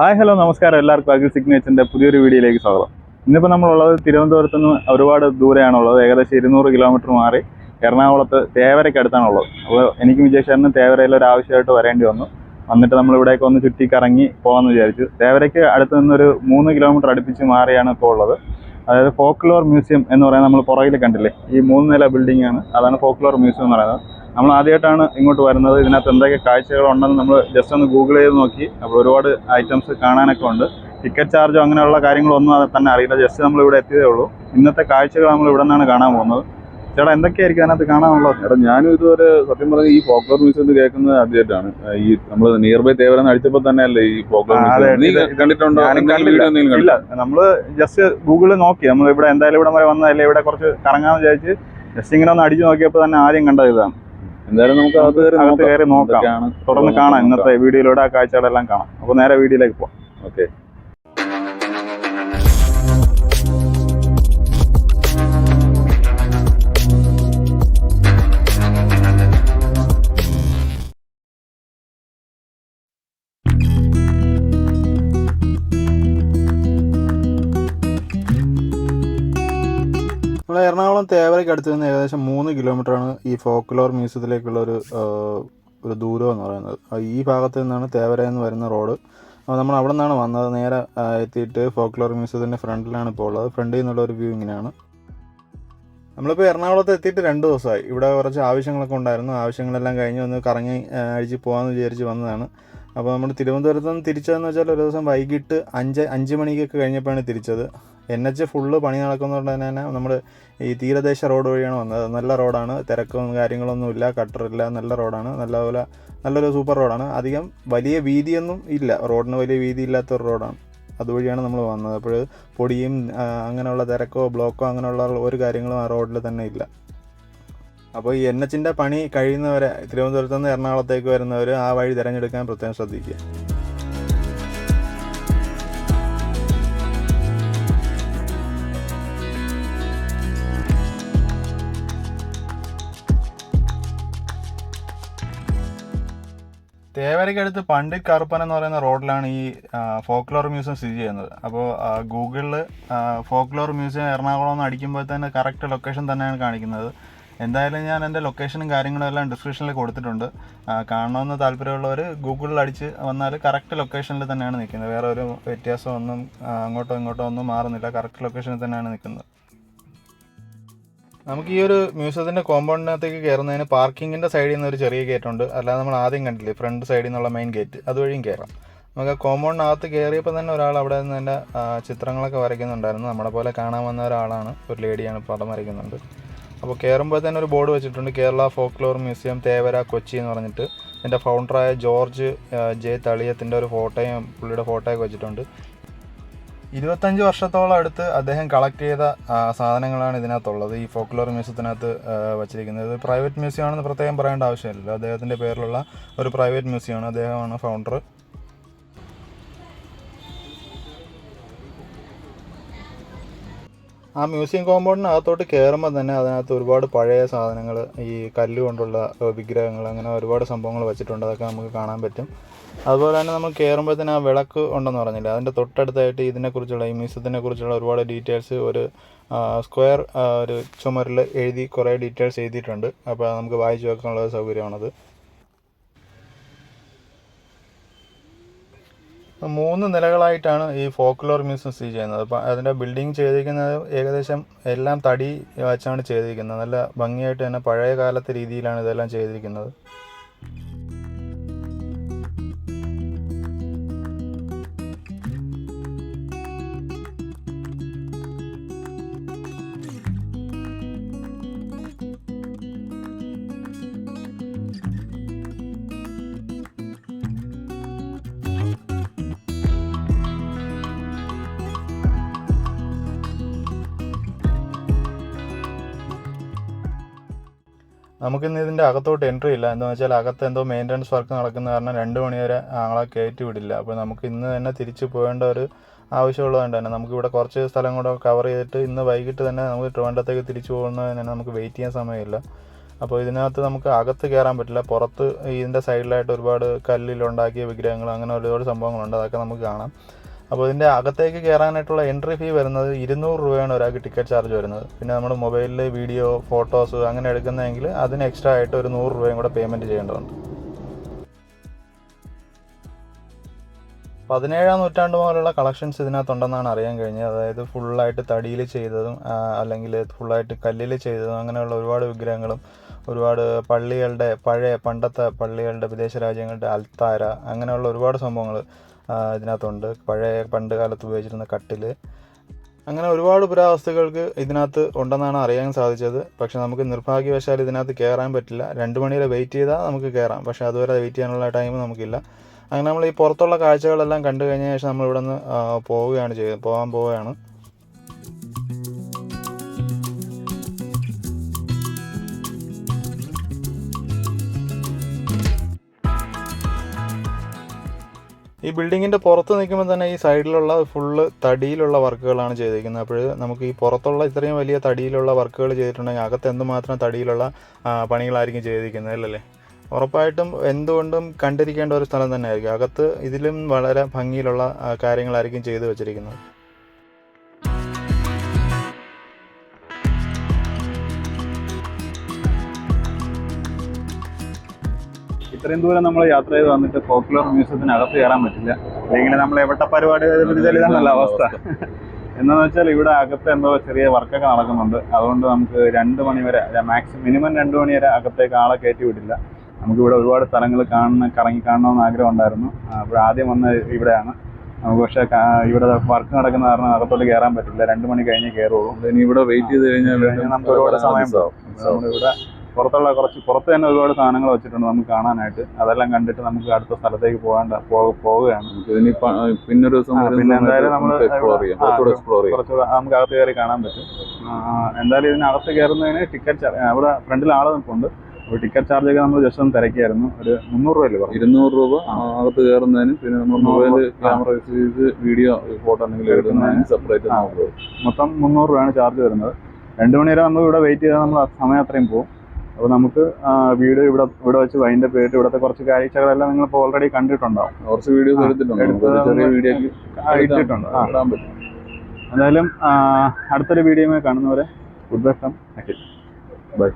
Hi hello നമസ്കാരം. എല്ലാവർക്കും അഖിൽ സിഗ്നേച്ചറിന്റെ പുതിയൊരു വീഡിയോയിലേക്ക് സ്വാഗതം. ഇന്നിപ്പോൾ നമ്മളുള്ളത് തിരുവനന്തപുരത്ത് നിന്ന് ഒരുപാട് ദൂരെയാണുള്ളത്. ഏകദേശം ഇരുന്നൂറ് കിലോമീറ്റർ മാറി എറണാകുളത്ത് തേവരയ്ക്ക് അടുത്താണുള്ളത്. അപ്പോൾ എനിക്കും വിജയശേഖരനും തേവരയിൽ ഒരു ആവശ്യമായിട്ട് വരേണ്ടി വന്നു. വന്നിട്ട് നമ്മൾ ഇവിടേക്ക് ഒന്ന് ചുറ്റി കറങ്ങി പോകാമെന്ന് വിചാരിച്ചു. തേവരയ്ക്ക് അടുത്ത് നിന്നൊരു മൂന്ന് കിലോമീറ്റർ അടുപ്പിച്ച് മാറിയാണ് ഇപ്പോൾ ഉള്ളത്. അതായത് ഫോക്ലോർ മ്യൂസിയം എന്ന് പറയുന്നത് നമ്മൾ പുറകിൽ കണ്ടില്ലേ? ഈ മൂന്ന് നില ബിൽഡിംഗ് ആണ്. അതാണ് ഫോക്ലോർ മ്യൂസിയം എന്ന് പറയുന്നത്. നമ്മൾ ആദ്യമായിട്ടാണ് ഇങ്ങോട്ട് വരുന്നത്. ഇതിനകത്ത് എന്തൊക്കെ കാഴ്ചകളുണ്ടെന്ന് നമ്മൾ ജസ്റ്റ് ഒന്ന് ഗൂഗിൾ ചെയ്ത് നോക്കി. അപ്പോൾ ഒരുപാട് ഐറ്റംസ് കാണാനൊക്കെ ഉണ്ട്. ടിക്കറ്റ് ചാർജോ അങ്ങനെയുള്ള കാര്യങ്ങളൊന്നും അത് തന്നെ അറിയില്ല. ജസ്റ്റ് നമ്മൾ ഇവിടെ എത്തിയതേ ഉള്ളൂ. ഇന്നത്തെ കാഴ്ചകൾ നമ്മൾ ഇവിടെ നിന്നാണ് കാണാൻ പോകുന്നത്. ചേട്ടാ എന്തൊക്കെയായിരിക്കും അതിനകത്ത് കാണാനുള്ളത്? ചേട്ടാ ഞാനും ഇതുവരെ സത്യം പറഞ്ഞ ഈ ഫോക്ലോർ മ്യൂസിയം കേൾക്കുന്നത് ആദ്യമായിട്ടാണ്. ഈ നമ്മൾ നിയർ ബൈ തേവരം അടിച്ചപ്പോൾ തന്നെ അല്ലേ ഈ ഫോക്ലോർ മ്യൂസിയം നീ കണ്ടിട്ടുണ്ടോ. ഇല്ല. നമ്മൾ നമ്മൾ ജസ്റ്റ് ഗൂഗിളിൽ നോക്കി. നമ്മൾ ഇവിടെ എന്തായാലും ഇവിടെ വരെ വന്നതല്ലേ? ഇവിടെ കുറച്ച് കറങ്ങാന്ന് വിചാരിച്ച് ജസ്റ്റ് ഇങ്ങനെ ഒന്ന് അടിച്ചു നോക്കിയപ്പോൾ തന്നെ ആദ്യം കണ്ടത് ഇതാണ്. എന്തായാലും നമുക്ക് അത് അകത്ത് കയറി നോക്കാം. തുടർന്ന് കാണാം ഇന്നത്തെ വീഡിയോയിലൂടെ ആ കാഴ്ചകളെല്ലാം കാണാം. അപ്പോൾ നേരെ വീഡിയോയിലേക്ക് പോകാം ഓക്കെ. നമ്മൾ എറണാകുളം തേവരയ്ക്ക് അടുത്ത് നിന്ന് ഏകദേശം മൂന്ന് കിലോമീറ്ററാണ് ഈ ഫോക്ലോർ മ്യൂസിയത്തിലേക്കുള്ള ഒരു ഒരു ദൂരം എന്ന് പറയുന്നത്. ഈ ഭാഗത്ത് നിന്നാണ് തേവര എന്ന് വരുന്ന റോഡ് അപ്പോൾ നമ്മൾ അവിടെ നിന്നാണ് വന്നത്. നേരെ എത്തിയിട്ട് ഫോക്ലോർ മ്യൂസിയത്തിന്റെ ഫ്രണ്ടിലാണ് ഇപ്പോൾ ഉള്ളത്. ഫ്രണ്ടിൽ നിന്നുള്ള ഒരു വ്യൂ ഇങ്ങനെയാണ്. നമ്മളിപ്പോൾ എറണാകുളത്ത് എത്തിയിട്ട് രണ്ട് ദിവസമായി. ഇവിടെ കുറച്ച് ആവശ്യങ്ങളൊക്കെ ഉണ്ടായിരുന്നു. ആവശ്യങ്ങളെല്ലാം കഴിഞ്ഞ് ഒന്ന് കറങ്ങി അഴിച്ച് പോകാമെന്ന് വിചാരിച്ച് വന്നതാണ്. അപ്പോൾ നമ്മൾ തിരുവനന്തപുരത്ത് നിന്ന് തിരിച്ചതെന്ന് വെച്ചാൽ ഒരു ദിവസം വൈകിട്ട് അഞ്ച് അഞ്ച് മണിക്കൊക്കെ കഴിഞ്ഞപ്പോഴാണ് തിരിച്ചത്. എൻ എച്ച് ഫുള്ള് പണി നടക്കുന്നതുകൊണ്ട് തന്നെ നമ്മൾ ഈ തീരദേശ റോഡ് വഴിയാണ് വന്നത്. നല്ല റോഡാണ് തിരക്കും കാര്യങ്ങളൊന്നും ഇല്ല കട്ടറില്ല നല്ല റോഡാണ് നല്ലപോലെ നല്ലൊരു സൂപ്പർ റോഡാണ് അധികം വലിയ വീതിയൊന്നും ഇല്ല. റോഡിന് വലിയ വീതി ഇല്ലാത്തൊരു റോഡാണ് അതുവഴിയാണ് നമ്മൾ വന്നത്. അപ്പോൾ പൊടിയും അങ്ങനെയുള്ള തിരക്കോ ബ്ലോക്കോ അങ്ങനെയുള്ള ഒരു കാര്യങ്ങളും ആ റോഡിൽ തന്നെ ഇല്ല. അപ്പോൾ ഈ എൻ എച്ചിന്റെ പണി കഴിയുന്നവരെ തിരുവനന്തപുരത്ത് നിന്ന് എറണാകുളത്തേക്ക് വരുന്നവർ ആ വഴി തിരഞ്ഞെടുക്കാൻ പ്രത്യേകം ശ്രദ്ധിക്കുക. തേവരയ്ക്കടുത്ത് പണ്ട് കറുപ്പന എന്ന് പറയുന്ന റോഡിലാണ് ഈ ഫോക്ലോർ മ്യൂസിയം സ്ഥിതി ചെയ്യുന്നത്. അപ്പോൾ ഗൂഗിളിൽ ഫോക്ലോർ മ്യൂസിയം എറണാകുളം എന്ന് അടിക്കുമ്പോൾ തന്നെ കറക്റ്റ് ലൊക്കേഷൻ തന്നെയാണ് കാണിക്കുന്നത്. എന്തായാലും ഞാൻ എന്റെ ലൊക്കേഷനും കാര്യങ്ങളും എല്ലാം ഡിസ്ക്രിപ്ഷനിൽ കൊടുത്തിട്ടുണ്ട്. കാണണമെന്ന് താല്പര്യമുള്ളവർ ഗൂഗിളിൽ അടിച്ച് വന്നാൽ കറക്റ്റ് ലൊക്കേഷനിൽ തന്നെയാണ് നിൽക്കുന്നത് വേറെ ഒരു വ്യത്യാസമൊന്നും അങ്ങോട്ടോ ഇങ്ങോട്ടോ ഒന്നും മാറുന്നില്ല. കറക്റ്റ് ലൊക്കേഷനിൽ തന്നെയാണ് നിൽക്കുന്നത് നമുക്ക് ഈ ഒരു മ്യൂസിയത്തിന്റെ കോമ്പൗണ്ടിനകത്തേക്ക് കയറുന്നതിന് പാർക്കിങ്ങിന്റെ സൈഡിൽ നിന്ന് ഒരു ചെറിയ ഗേറ്റ് ഉണ്ട്. അല്ലാതെ നമ്മൾ ആദ്യം കണ്ടില്ലേ ഫ്രണ്ട് സൈഡിൽ നിന്നുള്ള മെയിൻ ഗേറ്റ് അതുവഴിയും കയറാം. നമുക്ക് ആ കോമ്പൗണ്ടിനകത്ത് കയറിയപ്പോൾ തന്നെ ഒരാൾ അവിടെ നിന്ന് തന്നെ ചിത്രങ്ങളൊക്കെ വരയ്ക്കുന്നുണ്ടായിരുന്നു. നമ്മളെ പോലെ കാണാൻ വന്ന ഒരാളാണ്. ഒരു ലേഡിയാണ് പടം വരയ്ക്കുന്നുണ്ട് അപ്പോൾ കയറുമ്പോൾ തന്നെ ഒരു ബോർഡ് വെച്ചിട്ടുണ്ട്. കേരള ഫോക്ലോർ മ്യൂസിയം തേവര കൊച്ചി എന്ന് പറഞ്ഞിട്ട്. എന്റെ ഫൗണ്ടറായ ജോർജ് ജെ തളിയത്തിന്റെ ഒരു ഫോട്ടോയും പുള്ളിയുടെ ഫോട്ടോയൊക്കെ വെച്ചിട്ടുണ്ട്. ഇരുപത്തഞ്ച് വർഷത്തോളം അടുത്ത് അദ്ദേഹം കളക്ട് ചെയ്ത സാധനങ്ങളാണ് ഇതിനകത്തുള്ളത്. ഈ ഫോക്ലോർ മ്യൂസിയത്തിനകത്ത് വച്ചിരിക്കുന്നത്. ഇത് പ്രൈവറ്റ് മ്യൂസിയം ആണെന്ന് പ്രത്യേകം പറയേണ്ട ആവശ്യമില്ലല്ലോ. അദ്ദേഹത്തിന്റെ പേരിലുള്ള ഒരു പ്രൈവറ്റ് മ്യൂസിയമാണ് അദ്ദേഹമാണ് ഫൗണ്ടർ ആ മ്യൂസിയം കോമ്പൗണ്ടിനകത്തോട്ട് കയറുമ്പോൾ തന്നെ അതിനകത്ത് ഒരുപാട് പഴയ സാധനങ്ങൾ ഈ കല്ല് കൊണ്ടുള്ള വിഗ്രഹങ്ങൾ അങ്ങനെ ഒരുപാട് സംഭവങ്ങൾ വെച്ചിട്ടുണ്ട്. അതൊക്കെ നമുക്ക് കാണാൻ പറ്റും. അതുപോലെ തന്നെ നമ്മൾ കയറുമ്പോഴത്തേന് ആ വിളക്ക് ഉണ്ടെന്ന് പറഞ്ഞില്ല? അതിന്റെ തൊട്ടടുത്തായിട്ട് ഇതിനെക്കുറിച്ചുള്ള ഈ മ്യൂസിയത്തിനെ കുറിച്ചുള്ള ഒരുപാട് ഡീറ്റെയിൽസ് ഒരു സ്ക്വയർ ഒരു ചുമരിൽ എഴുതി കുറേ ഡീറ്റെയിൽസ് എഴുതിയിട്ടുണ്ട്. അപ്പോൾ നമുക്ക് വായിച്ചു വെക്കാനുള്ള സൗകര്യമാണത്. മൂന്ന് നിലകളായിട്ടാണ് ഈ ഫോക്ലോർ മ്യൂസിയം സ്ഥിതി ചെയ്യുന്നത്. അപ്പം അതിന്റെ ബിൽഡിംഗ് ചെയ്തിരിക്കുന്നത് ഏകദേശം എല്ലാം തടി വെച്ചാണ് ചെയ്തിരിക്കുന്നത്. നല്ല ഭംഗിയായിട്ട് തന്നെ പഴയ കാലത്തെ രീതിയിലാണ് ഇതെല്ലാം ചെയ്തിരിക്കുന്നത്. നമുക്കിന്ന് ഇതിന്റെ അകത്തോട്ട് എൻട്രി ഇല്ല. എന്താണെന്ന് വെച്ചാൽ അകത്ത് എന്തോ മെയിന്റനൻസ് വർക്ക് നടക്കുന്ന കാരണം രണ്ട് മണി വരെ ആളെ കയറ്റി വിടില്ല. അപ്പോൾ നമുക്ക് ഇന്ന് തന്നെ തിരിച്ച് പോകേണ്ട ഒരു ആവശ്യമുള്ളതുകൊണ്ട് തന്നെ നമുക്കിവിടെ കുറച്ച് സ്ഥലം കൂടെ കവർ ചെയ്തിട്ട് ഇന്ന് വൈകിട്ട് തന്നെ നമുക്ക് ട്രിവാൻഡ്രത്തേക്ക് തിരിച്ചു പോകുന്നതിന് തന്നെ നമുക്ക് വെയിറ്റ് ചെയ്യാൻ സമയമില്ല. അപ്പോൾ ഇതിനകത്ത് നമുക്ക് അകത്ത് കയറാൻ പറ്റില്ല. പുറത്ത് ഇതിന്റെ സൈഡിലായിട്ട് ഒരുപാട് കല്ലിലുണ്ടാക്കിയ വിഗ്രഹങ്ങൾ അങ്ങനെ ഒരുപാട് സംഭവങ്ങളുണ്ട്. അതൊക്കെ നമുക്ക് കാണാം. അപ്പോൾ ഇതിന്റെ അകത്തേക്ക് കയറാനായിട്ടുള്ള എൻട്രി ഫീ വരുന്നത് ഇരുന്നൂറ് രൂപയാണ് ഒരാൾക്ക് ടിക്കറ്റ് ചാർജ് വരുന്നത്. പിന്നെ നമ്മൾ മൊബൈലിൽ വീഡിയോ ഫോട്ടോസ് അങ്ങനെ എടുക്കുന്നതെങ്കിൽ അതിന് എക്സ്ട്രാ ആയിട്ട് ഒരു നൂറ് രൂപയും കൂടെ പേയ്മെന്റ് ചെയ്യേണ്ടതുണ്ട്. പതിനേഴാം നൂറ്റാണ്ട് മുതലുള്ള കളക്ഷൻസ് ഇതിനകത്തുണ്ടെന്നാണ് അറിയാൻ കഴിഞ്ഞത്. അതായത് ഫുള്ളായിട്ട് തടിയിൽ ചെയ്തതും അല്ലെങ്കിൽ ഫുള്ളായിട്ട് കല്ലിൽ ചെയ്തതും അങ്ങനെയുള്ള ഒരുപാട് വിഗ്രഹങ്ങളും ഒരുപാട് പള്ളികളുടെ പഴയ പണ്ടത്തെ പള്ളികളുടെ വിദേശ രാജ്യങ്ങളുടെ അൽത്താര അങ്ങനെയുള്ള ഒരുപാട് സംഭവങ്ങൾ ഇതിനകത്തുണ്ട്. പഴയ പണ്ട് കാലത്ത് ഉപയോഗിച്ചിരുന്ന കട്ടിൽ അങ്ങനെ ഒരുപാട് പുരാവസ്തുക്കൾക്ക് ഇതിനകത്ത് ഉണ്ടെന്നാണ് അറിയാൻ സാധിച്ചത്. പക്ഷെ നമുക്ക് നിർഭാഗ്യവശാൽ ഇതിനകത്ത് കയറാൻ പറ്റില്ല. രണ്ട് മണി വരെ വെയിറ്റ് ചെയ്താൽ നമുക്ക് കയറാം പക്ഷെ അതുവരെ വെയിറ്റ് ചെയ്യാനുള്ള ടൈം നമുക്കില്ല. അങ്ങനെ നമ്മൾ ഈ പുറത്തുള്ള കാഴ്ചകളെല്ലാം കണ്ടു കഴിഞ്ഞ ശേഷം നമ്മൾ ഇവിടെ നിന്ന് പോവുകയാണ് ചെയ്യുന്നത് പോകാൻ പോവുകയാണ്. ഈ ബിൽഡിങ്ങിന്റെ പുറത്ത് നിൽക്കുമ്പോൾ തന്നെ ഈ സൈഡിലുള്ള ഫുള്ള് തടിയിലുള്ള വർക്കുകളാണ് ചെയ്തിരിക്കുന്നത്. അപ്പോൾ നമുക്ക് ഈ പുറത്തുള്ള ഇത്രയും വലിയ തടിയിലുള്ള വർക്കുകൾ ചെയ്തിട്ടുണ്ടെങ്കിൽ അകത്ത് എന്തുമാത്രം തടിയിലുള്ള പണികളായിരിക്കും ചെയ്തിരിക്കുന്നത് അല്ലല്ലേ ഉറപ്പായിട്ടും എന്തുകൊണ്ടും കണ്ടിരിക്കേണ്ട ഒരു സ്ഥലം തന്നെയായിരിക്കും. അകത്ത് ഇതിലും വളരെ ഭംഗിയിലുള്ള കാര്യങ്ങളായിരിക്കും ചെയ്തു വെച്ചിരിക്കുന്നത്. ഇത്രയും ദൂരം നമ്മൾ യാത്ര ചെയ്ത് വന്നിട്ട് ഫോക്ലോർ മ്യൂസിയത്തിനകത്ത് കയറാൻ പറ്റില്ല. അല്ലെങ്കിൽ നമ്മൾ എവിടെ പരിപാടി ഇതാണല്ലോ അവസ്ഥ. എന്താണെന്ന് വെച്ചാൽ ഇവിടെ അകത്ത് എന്തോ ചെറിയ വർക്കൊക്കെ നടക്കുന്നുണ്ട്. അതുകൊണ്ട് നമുക്ക് രണ്ട് മണി വരെ മാക്സിമം മിനിമം രണ്ട് മണി വരെ അകത്തേക്ക് ആളെ കയറ്റി വിട്ടില്ല നമുക്ക് ഇവിടെ ഒരുപാട് സ്ഥലങ്ങൾ കാണണം കറങ്ങി കാണണമെന്ന് ആഗ്രഹം ഉണ്ടായിരുന്നു. അപ്പോൾ ആദ്യം വന്ന ഇവിടെയാണ്. നമുക്ക് പക്ഷേ ഇവിടെ വർക്ക് നടക്കുന്ന കാരണം അകത്തോട്ട് കയറാൻ പറ്റില്ല. രണ്ട് മണി കഴിഞ്ഞേ കയറുള്ളൂ. ഇനി ഇവിടെ വെയിറ്റ് ചെയ്ത് കഴിഞ്ഞാൽ നമുക്ക് ഒരുപാട് സമയം ഉണ്ടാവും നമ്മളിവിടെ പുറത്തുള്ള കുറച്ച് പുറത്ത് തന്നെ ഒരുപാട് സാധനങ്ങൾ വെച്ചിട്ടുണ്ട് നമുക്ക് കാണാനായിട്ട്. അതെല്ലാം കണ്ടിട്ട് നമുക്ക് അടുത്ത സ്ഥലത്തേക്ക് പോകാണ്ട പോവുകയാണ്. ഇതിനി പ- പിന്നൊരു ദിവസം പിന്നെ എന്തായാലും നമ്മൾ കുറച്ചുകൂടെ നമുക്ക് അകത്ത് കയറി കാണാൻ പറ്റും. എന്തായാലും ഇതിനകത്ത് കയറുന്നതിന് ടിക്കറ്റ് അവിടെ ഫ്രണ്ടിൽ ആളെ നിൽപ്പുണ്ട്. അപ്പോൾ ടിക്കറ്റ് ചാർജ് ഒക്കെ നമ്മൾ ജസ്റ്റ് ഒന്ന് തിരക്കിയായിരുന്നു. ഒരു മുന്നൂറ് രൂപയല്ലേ പറഞ്ഞു ഇരുന്നൂറ് രൂപ. അകത്ത് കയറുന്നതിന് പിന്നെ നമ്മൾ മൊബൈൽ മൊബൈൽ രൂപ. ക്യാമറ യൂസ് ചെയ്ത് വീഡിയോ ഫോട്ടോ എന്തെങ്കിലും എടുക്കുന്നതിന് സെപ്പറേറ്റ് മൊത്തം മുന്നൂറ് രൂപയാണ് ചാർജ് വരുന്നത്. രണ്ട് മണി വരെ നമ്മൾ ഇവിടെ വെയിറ്റ് ചെയ്താൽ നമ്മൾ സമയം അത്രയും പോകും. അപ്പോൾ നമുക്ക് വീഡിയോ വീട് ഇവിടെ ഇവിടെ വെച്ച് വൈൻഡപ്പ് ചെയ്തിട്ട് ഇവിടുത്തെ കുറച്ച് കാഴ്ചകളെല്ലാം നിങ്ങൾ ഇപ്പോൾ ഓൾറെഡി കണ്ടിട്ടുണ്ടാവും കുറച്ച് വീഡിയോസ് എടുത്തിട്ടുണ്ട്. ചെറിയ ഇട്ടിട്ടുണ്ട്. എന്തായാലും അടുത്തൊരു വീഡിയോ കാണുന്നവരെ good bye from Akhil bye.